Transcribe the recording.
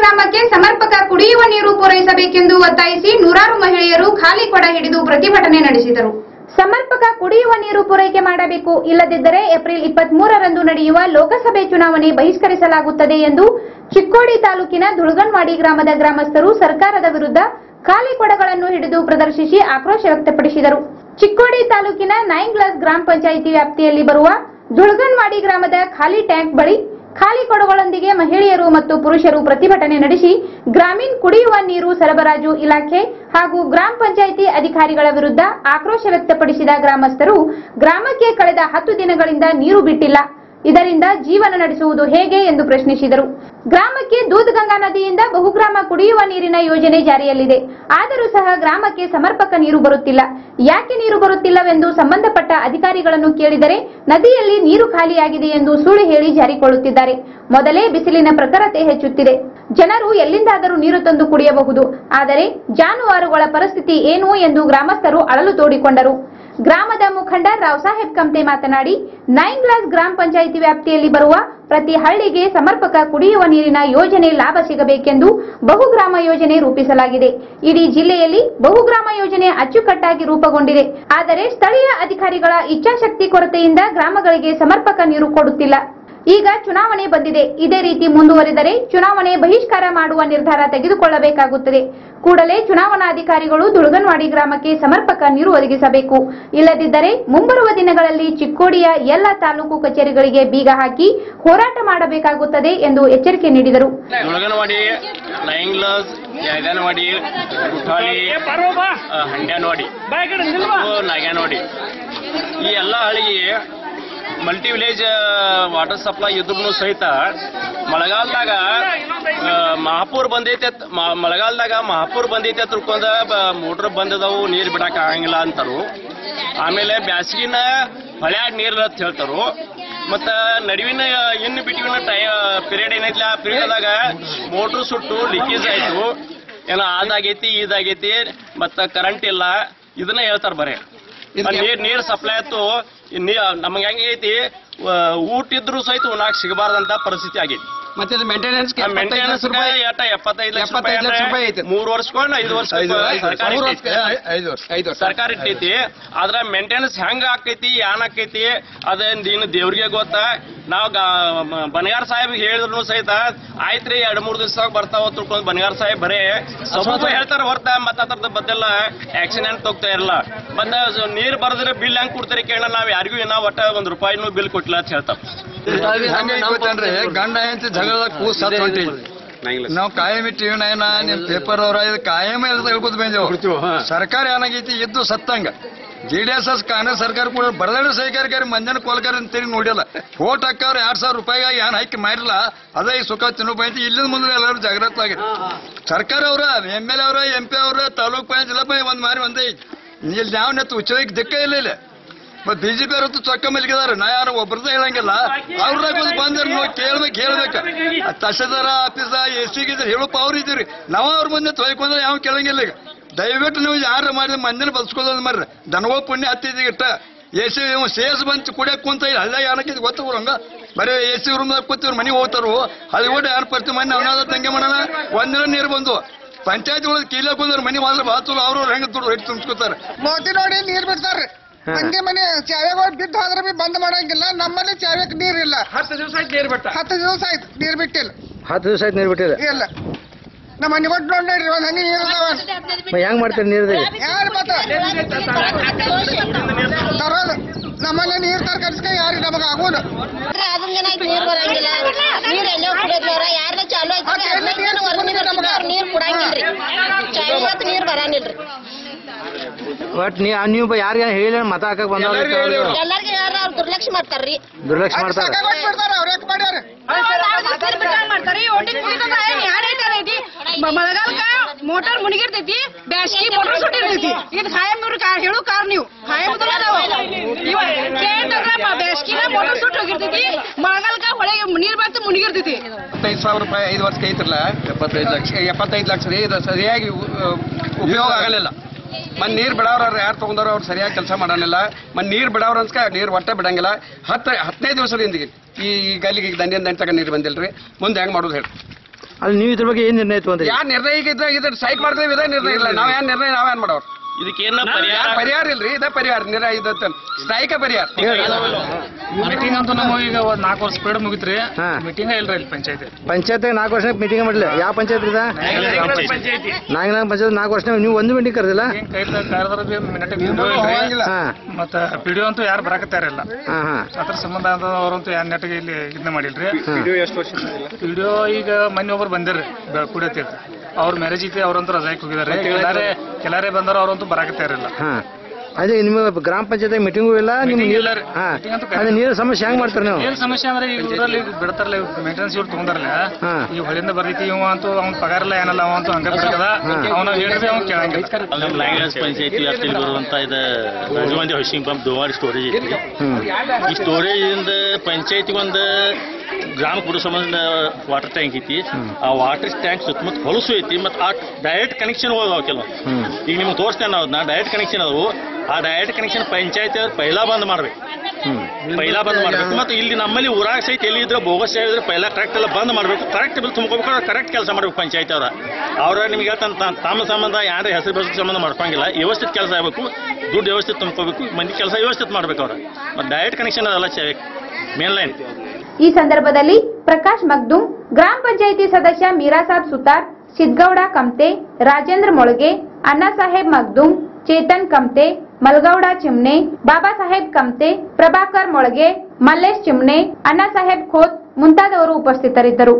ಗ್ರಾಮಕ್ಕೆ ಸಮರ್ಪಕ ಕುಡಿಯುವ ನೀರು ಪೂರೈಸಬೇಕೆಂದು ಒತ್ತಾಯಿಸಿ ನೂರಾರು ಮಹಿಳೆಯರು ಖಾಲಿ ಕೊಡ ಹಿಡಿದು ಪ್ರತಿಭಟನೆ ನಡೆಸಿದರು. ಸಮರ್ಪಕ ಕುಡಿಯುವ ನೀರು ಪೂರೈಕೆ ಮಾಡಬೇಕು ಇಲ್ಲದಿದ್ದರೆ ಏಪ್ರಿಲ್ ಇಪ್ಪತ್ತ್ ಮೂರರಂದು ನಡೆಯುವ ಲೋಕಸಭೆ ಚುನಾವಣೆ ಬಹಿಷ್ಕರಿಸಲಾಗುತ್ತದೆ ಎಂದು ಚಿಕ್ಕೋಡಿ ತಾಲೂಕಿನ ದುಳ್ಗನ್ವಾಡಿ ಗ್ರಾಮದ ಗ್ರಾಮಸ್ಥರು ಸರ್ಕಾರದ ವಿರುದ್ಧ ಖಾಲಿ ಕೊಡಗಳನ್ನು ಹಿಡಿದು ಪ್ರದರ್ಶಿಸಿ ಆಕ್ರೋಶ ವ್ಯಕ್ತಪಡಿಸಿದರು. ಚಿಕ್ಕೋಡಿ ತಾಲೂಕಿನ ನೈನ್ ಗ್ಲಾಸ್ ಗ್ರಾಮ ಪಂಚಾಯಿತಿ ವ್ಯಾಪ್ತಿಯಲ್ಲಿ ಬರುವ ದುಳ್ಗನ್ವಾಡಿ ಗ್ರಾಮದ ಖಾಲಿ ಟ್ಯಾಂಕ್ ಬಳಿ ಖಾಲಿ ಕೊಡಗಳೊಂದಿಗೆ ಮಹಿಳೆಯರು ಮತ್ತು ಪುರುಷರು ಪ್ರತಿಭಟನೆ ನಡೆಸಿ ಗ್ರಾಮೀಣ ಕುಡಿಯುವ ನೀರು ಸರಬರಾಜು ಇಲಾಖೆ ಹಾಗೂ ಗ್ರಾಮ ಪಂಚಾಯಿತಿ ಅಧಿಕಾರಿಗಳ ವಿರುದ್ಧ ಆಕ್ರೋಶ ವ್ಯಕ್ತಪಡಿಸಿದ ಗ್ರಾಮಸ್ಥರು ಗ್ರಾಮಕ್ಕೆ ಕಳೆದ ಹತ್ತು ದಿನಗಳಿಂದ ನೀರು ಬಿಟ್ಟಿಲ್ಲ. ಇದರಿಂದ ಜೀವನ ನಡೆಸುವುದು ಹೇಗೆ ಎಂದು ಪ್ರಶ್ನಿಸಿದರು. ಗ್ರಾಮಕ್ಕೆ ದೂದ್ಗಂಗಾ ನದಿಯಿಂದ ಬಹುಗ್ರಾಮ ಕುಡಿಯುವ ನೀರಿನ ಯೋಜನೆ ಜಾರಿಯಲ್ಲಿದೆ. ಆದರೂ ಸಹ ಗ್ರಾಮಕ್ಕೆ ಸಮರ್ಪಕ ನೀರು ಬರುತ್ತಿಲ್ಲ. ಯಾಕೆ ನೀರು ಬರುತ್ತಿಲ್ಲವೆಂದು ಸಂಬಂಧಪಟ್ಟ ಅಧಿಕಾರಿಗಳನ್ನು ಕೇಳಿದರೆ ನದಿಯಲ್ಲಿ ನೀರು ಖಾಲಿಯಾಗಿದೆ ಎಂದು ಸುಳ್ಳು ಹೇಳಿ ಜಾರಿಕೊಳ್ಳುತ್ತಿದ್ದಾರೆ. ಮೊದಲೇ ಬಿಸಿಲಿನ ಪ್ರಖರತೆ ಹೆಚ್ಚುತ್ತಿದೆ. ಜನರು ಎಲ್ಲಿಂದಾದರೂ ನೀರು ತಂದು ಕುಡಿಯಬಹುದು. ಆದರೆ ಜಾನುವಾರುಗಳ ಪರಿಸ್ಥಿತಿ ಏನು ಎಂದು ಗ್ರಾಮಸ್ಥರು ಅಳಲು ತೋಡಿಕೊಂಡರು. ಗ್ರಾಮದ ಮುಖಂಡ ರಾವ್ ಸಾಹೇಬ್ ಕಂತೆ ಮಾತನಾಡಿ, ನೈನ್ ಗ್ಲಾಸ್ ಗ್ರಾಮ ಪಂಚಾಯಿತಿ ವ್ಯಾಪ್ತಿಯಲ್ಲಿ ಬರುವ ಪ್ರತಿ ಹಳ್ಳಿಗೆ ಸಮರ್ಪಕ ಕುಡಿಯುವ ನೀರಿನ ಯೋಜನೆ ಲಾಭ ಸಿಗಬೇಕೆಂದು ಬಹುಗ್ರಾಮ ಯೋಜನೆ ರೂಪಿಸಲಾಗಿದೆ. ಇಡೀ ಜಿಲ್ಲೆಯಲ್ಲಿ ಬಹುಗ್ರಾಮ ಯೋಜನೆ ಅಚ್ಚುಕಟ್ಟಾಗಿ ರೂಪುಗೊಂಡಿದೆ. ಆದರೆ ಸ್ಥಳೀಯ ಅಧಿಕಾರಿಗಳ ಇಚ್ಛಾಶಕ್ತಿ ಕೊರತೆಯಿಂದ ಗ್ರಾಮಗಳಿಗೆ ಸಮರ್ಪಕ ನೀರು ಕೊಡುತ್ತಿಲ್ಲ. ಈಗ ಚುನಾವಣೆ ಬಂದಿದೆ. ಇದೇ ರೀತಿ ಮುಂದುವರಿದರೆ ಚುನಾವಣೆ ಬಹಿಷ್ಕಾರ ಮಾಡುವ ನಿರ್ಧಾರ ತೆಗೆದುಕೊಳ್ಳಬೇಕಾಗುತ್ತದೆ. ಕೂಡಲೇ ಚುನಾವಣಾಧಿಕಾರಿಗಳು ದುಳಗನ್ವಾಡಿ ಗ್ರಾಮಕ್ಕೆ ಸಮರ್ಪಕ ನೀರು ಒದಗಿಸಬೇಕು. ಇಲ್ಲದಿದ್ದರೆ ಮುಂಬರುವ ದಿನಗಳಲ್ಲಿ ಚಿಕ್ಕೋಡಿಯ ಎಲ್ಲ ತಾಲೂಕು ಕಚೇರಿಗಳಿಗೆ ಬೀಗ ಹಾಕಿ ಹೋರಾಟ ಮಾಡಬೇಕಾಗುತ್ತದೆ ಎಂದು ಎಚ್ಚರಿಕೆ ನೀಡಿದರು. ಈ ಎಲ್ಲ ಹಳ್ಳಿಗೆ ಮಲ್ಟಿ ವಿಲೇಜ್ ವಾಟರ್ ಸಪ್ಲೈ ಇದ್ರೂ ಸಹಿತ ಮಳೆಗಾಲದಾಗ ಮಹಾಪೂರ್ ಬಂದೈತೆ ಮಳೆಗಾಲದಾಗ ಮಹಾಪೂರ್ ಬಂದೈತೆ ತಿಳ್ಕೊಂಡ ಮೋಟ್ರ್ ಬಂದದವು, ನೀರು ಬಿಡಕ್ಕೆ ಆಗಂಗಿಲ್ಲ ಅಂತಾರು. ಆಮೇಲೆ ಬ್ಯಾಸಗಿನ ಹೊಳ್ಯಾಗ ನೀರು ಅಂತ ಹೇಳ್ತಾರು. ಮತ್ತ ನಡುವಿನ ಇನ್ನು ಬಿಟ್ವಿನ ಟೈ ಪಿರಿಯಡ್ ಏನೈತಿ ಆ ಪೀರಿಯಡ್ದಾಗ ಮೋಟ್ರ್ ಸುಟ್ಟು ಲೀಕೇಜ್ ಆಯ್ತು. ಏನೋ ಅದಾಗೈತಿ ಇದಾಗೈತಿ ಮತ್ತ ಕರೆಂಟ್ ಇಲ್ಲ. ಇದನ್ನ ಹೇಳ್ತಾರೆ ಬರೇ. ನೀರ್ ನೀರ್ ಸಪ್ಲೈ ಆಯ್ತು ನಮ್ಗೆ ಹೆಂಗೈತಿ ಊಟ ಇದ್ರು ಸಹಿತ ಉಣಾಕ್ ಸಿಗಬಾರ್ದಂತ ಪರಿಸ್ಥಿತಿ ಆಗೈತಿ ಮತ್ತೆ ಮೇಂಟೆನೆನ್ಸ್ ಮೇಂಟೆನೆನ್ಸ್ ಎಪ್ಪತ್ತೈದು ಲಕ್ಷ ರೂಪಾಯಿ ಐತಿ. ಅಂದ್ರೆ ಮೂರು ವರ್ಷಕೊಂಡು ಐದು ವರ್ಷ ಸರ್ಕಾರ ಇಟ್ಟೈತಿ. ಐದು ವರ್ಷ ಸರ್ಕಾರ ಇಟ್ಟೈತಿ ಆದ್ರ ಮೇಂಟೆನೆನ್ಸ್ ಹೆಂಗ ಆಕೈತಿ ಏನ್ ಆಕೈತಿ ಅದೇನ್ ನೀನು ದೇವ್ರಿಗೆ ಗೊತ್ತ. ನಾವು ಬನಗಾರ್ ಸಾಹೇಬ್ ಹೇಳಿದ್ರು ಸಹಿತ ಆಯ್ತ್ರಿ ಎರಡ್ ಮೂರ್ ದಿವಸದಾಗ ಬರ್ತಾವ ತಿಳ್ಕೊಂಡು ಬನಗಾರ್ ಸಾಹೇಬ್ ಬರೇ ಸ್ವಲ್ಪ ಹೇಳ್ತಾರ ಹೊರತ ಮತ್ತ ಅದ್ರದ ಬದ್ದೆಲ್ಲ ಆಕ್ಷನ್ ಏನ್ ತಗೋತಾ ಇರಲ್ಲ. ಬಂದ ನೀರ್ ಬರದ್ರೆ ಬಿಲ್ ಹೆಂಗ್ ಕೊಡ್ತಾರೆ ಕೇಳ ನಾವ್ ಯಾರಿಗೂ ಇನ್ನ ಒಟ್ಟ ಒಂದ್ ರೂಪಾಯಿನೂ ಬಿಲ್ ಕೊಟ್ಟಿಲ್ಲ ಅಂತ ಹೇಳ್ತಾವ. ಗಂಡ ಹೆಂಡತಿ ಜಗಳ ಕೂಸ್ ನಾವು ಕಾಯಂ ಇಟ್ಟಿವಿ ನೈನ ನಿಮ್ ಪೇಪರ್ ಅವ್ರ ಇದು ಕಾಯಂ ಎಲ್ಲ ಹೇಳ್ಕೊತ ಬಂದೇವು. ಸರ್ಕಾರ ಏನಾಗೈತಿ ಇದ್ದು ಸತ್ತಂಗ. J D S S Congress ಸರ್ಕಾರ ಕೂಡ ಬರದಾಡ ಸಹಕಾರಿಕಾರಿ ಮಂಜನ ಕೋಲ್ಕರ್ ಅಂತೇಳಿ ನೋಡಿಲ್ಲ. ಓಟ್ ಹಾಕವ್ರು ಎರಡ್ ಸಾವಿರ ರೂಪಾಯಿಗಾಗಿ ಏನ್ ಹಾಕಿ ಮಾಡಿಲ್ಲ ಅದೇ ಈ ಸುಖ ತಿನ್ನೋ ಪಂಚಾಯತಿ ಇಲ್ಲಿಂದ ಮುಂದೆ ಎಲ್ಲರೂ ಜಾಗೃತವಾಗಿದೆ ಸರ್ಕಾರ ಅವ್ರ ಎಂ ಎಲ್ ಎ ಅವ್ರ ಎಂ ಪಿ ಅವ್ರ ತಾಲೂಕ್ ಪಂಚಾಯತ್ ಜಿಲ್ಲಾ ಪಂಚಾಯತ್ ಒಂದ್ ಮಾರಿ ಒಂದೇ ಇಲ್ಲಿ ನಾವು ನೆತ್ತು ಉಚ್ಚವಾಗಿ ದಿಕ್ಕ ಇಲ್ಲ ಇಲ್ಲ. ಮತ್ ಬಿಜೆಪಿ ಅವರತ್ತು ಚೊಕ್ಕ ಮಲಗಿದಾರೆ. ನಾ ಯಾರು ಒಬ್ಬರದ ಹೇಳಂಗಿಲ್ಲ. ಅವ್ರದಾಗ ಒಂದು ಬಂದ್ರೆ ನೋಡಿ ಕೇಳ್ಬೇಕು ಹೇಳ್ಬೇಕು ತಹಸೀಲ್ದಾರ ಆಫೀಸ ಎ ಸಿ ಗಿದ್ರೆ ಹೇಳಪ್ಪ ಅವ್ರು ಇದ್ದೀರಿ ನಾವು ಅವ್ರ ಮುಂದೆ ತೊಯ್ಕೊಂಡ್ರೆ ಯಾವ ಕೇಳಂಗಿಲ್ಲ ಈಗ. ದಯವಿಟ್ಟು ನೀವು ಯಾರು ಮಾಡಿದ ಮಂದಿನ ಬಲ್ಸ್ಕೊಳ್ಳೋದು ಮರ್ರಿ. ದನಗಳ ಪುಣ್ಯ ಹತ್ತಿದಿಗಿಟ್ಟ ಎಸಿ ಸಿ ಸೇಸ್ ಬಂತು ಕುಡಿಯಕ್ ಕುಂತ ಇಲ್ಲ. ಹಳ್ಳ ಇದು ಗೊತ್ತು ಹಂಗ ಬರೀ ಎ ಸಿ ರೂಮ್ ಕೂತಿವ್ರು ಮನೆಗೆ ಹೋಗ್ತಾರು? ಅಲ್ಲಿ ಕೂಡ ಯಾರು ಪ್ರತಿ ಮನೆ ಅವನಾದ ತಂಗೆ ಮಾಡೋಣ? ಒಂದಿನ ನೀರು ಬಂದು. ಪಂಚಾಯತ್ ಒಳಗೆ ಕೀಲ ಕುಂದ್ರೆ ಮನೆ ಮಾತ್ರ ಬಾತು ಅವ್ರು ಹೆಂಗ ದುಡ್ಡು ಹೆಚ್ಚು ತುಂಬಿಸ್ಕೊತಾರೆ? ಮೋದಿ ನೋಡಿ ನೀರ್ ಬಿಡ್ತಾರ್ರಿ ಮಂದಿ ಮನೆ ಚಾವೆಗಳು ಬಿದ್ದು ಹೋದ್ರೆ ಬಿ ಬಂದ್ ಮಾಡಂಗಿಲ್ಲ. ನಮ್ಮಲ್ಲಿ ಚಾವೆಕ್ ನೀರ್ ಇಲ್ಲ ಹತ್ತು ದಿವಸ ಆಯ್ತು ನೀರು ಬಿಟ್ಟ. ಹತ್ತು ದಿವಸ ಆಯ್ತು ನೀರ್ ಬಿಟ್ಟಿಲ್ಲ. ಹತ್ತು ದಿವಸ ಆಯ್ತು ನೀರು ಬಿಟ್ಟಿಲ್ಲ. ಇಲ್ಲ. ನಮ್ಮ ಮನೆ ಕೊಟ್ಟು ನೋಡ್ರಿ ಒಂದ್ ಹನಿ ನೀರು ಹೆಂಗ್ ಮಾಡ್ತೀರಿ ನೀರ್ದು ಯಾರು ಮತ್ತ ತರೋದು ನಮ್ಮಲ್ಲಿ ನೀರ್ ತರ್ಕರಿಸ್ಕ ಯಾರಿಗೆ ನಮಗ ಆಗೋದು. ನೀರ್ ಬರಂಗಿಲ್ಲ. ನೀರ್ ಎಲ್ಲೋ ಕುಡಿಯೋದ್ರ ಯಾರನ್ನ ಚಾಲು ನೀರ್? ನೀರ್ ಕುಡಂಗಿಲ್ರಿ. ನೀರ್ ಬರಂಗಿಲ್ರಿ ಬಟ್ ನೀ ನೀವು ಯಾರಿಗೆ ಹೇಳಿ ಮತ ಹಾಕಕ್ ಬಂದವ್ರು ದುರ್ಲಕ್ಷ್ಯ ಮಾಡ್ತಾರ್ರಿ. ದುರ್ಲಕ್ಷ ಮಾಡ್ತಾರ. ಮಳೆಗಾಲಕ್ಕ ಮೋಟಾರ್ ಮುನಿಗಿರ್ತೈತಿ. ಬ್ಯಾಸ್ಗಿ ಮೋಟಾರ್ ಸುಟ್ಟಿರ್ತೈತಿ. ಇದು ಖಾಯಂ ಇವ್ರು ಹೇಳು ಕಾರ್ ನೀವು. ಖಾಯಂ ಬ್ಯಾಸ್ಗಿನ ಮೋಟಾರ್ ಸುಟ್ಟು ಹೋಗಿರ್ತೈತಿ. ಮಳೆಗಾಲಕ್ಕ ಹೊಳೆಗೆ ನೀರ್ ಬಂತು ಮುನಿಗಿರ್ತೈತಿ. ಎಪ್ಪತ್ತೈದು ಸಾವಿರ ರೂಪಾಯಿ ಐದು ವರ್ಷಕ್ಕೆ ಐತ್ರಲ್ಲ? ಎಪ್ಪತ್ತೈದು ಲಕ್ಷ. ಎಪ್ಪತ್ತೈದು ಲಕ್ಷ ರೀ. ಇದು ಸರಿಯಾಗಿ ಉಪಯೋಗ ಆಗಲಿಲ್ಲ. ಮನ್ ನೀರ್ ಬಿಡವ್ರ ಯಾರು ತಗೊಂಡವ್ರು ಅವ್ರು ಸರಿಯಾಗಿ ಕೆಲಸ ಮಾಡೋಣಿಲ್ಲ ಮನ್ ನೀರ್ ಬಿಡವ್ರ ಅನ್ಸ್ಕ ನೀರ್ ಒಟ್ಟ ಬಿಡಂಗಿಲ್ಲ. ಹತ್ತ ಹದಿನೈದು ದಿವಸದಿಂದ ಈ ಗಲ್ಲಿಗೆ ದಂಡಿನ ದಂಡ ನೀರು ಬಂದಿಲ್ರಿ. ಮುಂದೆ ಹೆಂಗ್ ಮಾಡೋದು ಹೇಳಿ. ಅಲ್ಲಿ ನೀವು ಇದ್ರ ಬಗ್ಗೆ ಏನ್ ನಿರ್ಣಯ ತಗೊಂಡ್ರಿ? ಯಾರ್ ನಿರ್ಣಯ ಈಗ ಇದ್ರೆ ಇದ್ರ ಸೈಕ್ ಮಾಡ್ತೇವೆ ಇದೇ ನಿರ್ಣಯ ಇಲ್ಲ. ನಾವ್ ಏನ್ ನಿರ್ಣಯ ನಾವೇನ್ ಮಾಡೋರು? ಇದಕ್ಕೇನ ಪರಿಹಾರ ಪರಿಹಾರ ಇಲ್ರಿ? ಇದ ಪರಿಹಾರ. ನಿರ ಇದು ಸ್ಟ್ರೈಕ ಪರಿಹಾರ. ಮೀಟಿಂಗ್ ಅಂತೂ ನಮ್ಮ ಈಗ ಒಂದ್ ನಾಲ್ಕು ವರ್ಷ ಸ್ಪೀಡ್ ಮುಗಿತ್ರಿ. ಮೀಟಿಂಗ್ ಇಲ್ರಿ ಇಲ್ಲಿ ಪಂಚಾಯತಿ. ಪಂಚಾಯತ್ ನಾಲ್ಕು ವರ್ಷ ಮೀಟಿಂಗ್ ಮಾಡ್ಲಿ ಯಾವ ಪಂಚಾಯತ್ ಇದ? ನಾಗ ನಾಲ್ಕು ಪಂಚಾಯತ್. ನಾಲ್ಕು ವರ್ಷ ನೀವು ಒಂದು ಮೀಟಿಂಗ್ ಕರೆದಿಲ್ಲ? ಮತ್ತ ಪಿಡಿಒ ಅಂತೂ ಯಾರು ಬರಾಕತ್ತಾರಿಲ್ಲ ಅದ್ರ ಸಂಬಂಧ ಅವರಂತೂ ಯಾರ ನೆಟ್ಟಿಗೆ ಇಲ್ಲಿ ಇದನ್ನ ಮಾಡಿಲ್ರಿ. ಪಿಡಿಒ ಈಗ ಮೊನ್ನೆ ಒಬ್ರು ಬಂದಿರ್ರಿ ಕುಡಿಯತ್ತಿ ಅವ್ರ ಮ್ಯಾರೇಜ್ ಐತಿ ಅವ್ರಂತೂ ರಜಾಕ್ ಹೋಗಿದಾರೆ. ಕೆಲಾರೆ ಕೆಲಾರೆ ಬಂದಾರ ಅವ್ರಂತೂ ಬರಾಕತ್ತಾರಿಲ್ಲ ಹಾ. ಅದೇ ನಿಮ್ಮ ಗ್ರಾಮ ಪಂಚಾಯತ್ ಮೀಟಿಂಗು ಇಲ್ಲ ನಿಮ್ ನೀರು. ಹಾ. ಅದೇ ನೀರು ಸಮಸ್ಯೆ ಹೆಂಗ್ ಮಾಡ್ತಾರೆ ನೀವು? ಏನ್ ಸಮಸ್ಯೆ ಅಂದ್ರೆ ಈಗ ಊರಲ್ಲಿ ಬಿಡ್ತಾರಲ್ಲ ಮೇಂಟೆನೆನ್ಸ್ ಇವ್ರು ತಗೊಂಡಾರಲ್ಲ. ಹಾ. ಈ ಹೊಳಿಂದ ಬರ್ತೈತಿ ಇವ ಅಂತೂ ಅವ್ನ ಪಗಾರ ಇಲ್ಲ ಏನಲ್ಲ ಅವ ಅಂತೂ ಹಂಗ ಬಿಡ್ತದ ಅವನ ಹೇಳಿದ್ರೆ ಅವ್ನು ಕೇಳಂಗಿಲ್ಲ. ನಮ್ಮ ಲ್ಯಾಂಗ್ವೇಜ್ ಪಂಚಾಯತಿ ವ್ಯಾಪ್ತಿಯಲ್ಲಿ ಬರುವಂತ ಇದು ರಾಜೀವ್ ಹೌಸಿಂಗ್ ಪಂಪ್ ದುವಾರಿ ಸ್ಟೋರೇಜ್ ಐತಿ ಈ ಸ್ಟೋರೇಜ್ ಇಂದ ಪಂಚಾಯಿತಿ ಒಂದು ಗ್ರಾಮ ಸಂಬಂಧ ವಾಟರ್ ಟ್ಯಾಂಕ್ ಐತಿ. ಆ ವಾಟರ್ ಟ್ಯಾಂಕ್ ಸುತ್ತಮುತ್ತ ಹೊಲಸು ಐತಿ ಮತ್ತು ಆ ಡೈರೆಕ್ಟ್ ಕನೆಕ್ಷನ್ ಹೋಗಾವ ಕೆಲವು. ಈಗ ನಿಮ್ಗೆ ತೋರಿಸ್ತೇನೆ ನಾವು ನಾ ಡೈರೆಕ್ಟ್ ಕನೆಕ್ಷನ್ ಅದು ಆ ಡೈರೆಕ್ಟ್ ಕನೆಕ್ಷನ್ ಪಂಚಾಯತ್ ಅವ್ರು ಪೈಲಾ ಬಂದ್ ಮಾಡ್ಬೇಕು. ಪೈಲಾ ಬಂದ್ ಮಾಡ್ಬೇಕು. ಮತ್ತೆ ಇಲ್ಲಿ ನಮ್ಮಲ್ಲಿ ಊರಾಗ ಸಹಿತ ಎಲ್ಲಿ ಇದ್ರೆ ಬೋಗಸ್ ಹೇಳಿದ್ರೆ ಪೈಲಾ ಕರೆಕ್ಟ್ ಎಲ್ಲ ಬಂದ್ ಮಾಡ್ಬೇಕು. ಕರೆಕ್ಟ್ ಬಿಲ್ ತುಂಬ್ಕೋಬೇಕು ಕರೆಕ್ಟ್ ಕೆಲಸ ಮಾಡ್ಬೇಕು ಪಂಚಾಯತ್ ಅವ್ರ. ಅವ್ರ ನಿಮ್ಗೆ ಹೇಳ್ತಾನೆ ತಮ್ಮ ಸಂಬಂಧ ಯಾರೇ ಹೆಸರು ಬಸ್ ಸಂಬಂಧ ಮಾಡ್ಕೊಂಗಿಲ್ಲ ವ್ಯವಸ್ಥಿತ ಕೆಲಸ ಆಗಬೇಕು. ದುಡ್ಡು ವ್ಯವಸ್ಥಿತ ತುಂಬ್ಕೋಬೇಕು. ಮಂದಿ ಕೆಲಸ ವ್ಯವಸ್ಥಿತ ಮಾಡ್ಬೇಕು ಅವ್ರ. ಮತ್ತೆ ಡೈರೆಕ್ಟ್ ಕನೆಕ್ಷನ್ ಅದೆಲ್ಲ ಮೇನ್ ಲೈನ್ ಈ ಸಂದರ್ಭದಲ್ಲಿ ಪ್ರಕಾಶ್ ಮಗ್ದುಂ, ಗ್ರಾಮ ಪಂಚಾಯಿತಿ ಸದಸ್ಯ ಮೀರಾಸಾಬ್ ಸುತಾರ್ ಸಿದ್ಗೌಡ ಕಮ್ತೆ ರಾಜೇಂದ್ರ ಮೊಳಗೆ ಅಣ್ಣಾಸಾಹೇಬ್ ಮಗ್ದುಂ, ಚೇತನ್ ಕಮ್ತೆ ಮಲ್ಗೌಡ ಚಿಮ್ನೆ, ಬಾಬಾ ಸಾಹೇಬ್ ಕಮ್ತೆ ಪ್ರಭಾಕರ್ ಮೊಳಗೆ, ಮಲ್ಲೇಶ್ ಚಿಮ್ನೆ ಅಣ್ಣಾಸಾಹೇಬ್ ಖೋತ್ ಮುಂತಾದವರು ಉಪಸ್ಥಿತರಿದ್ದರು.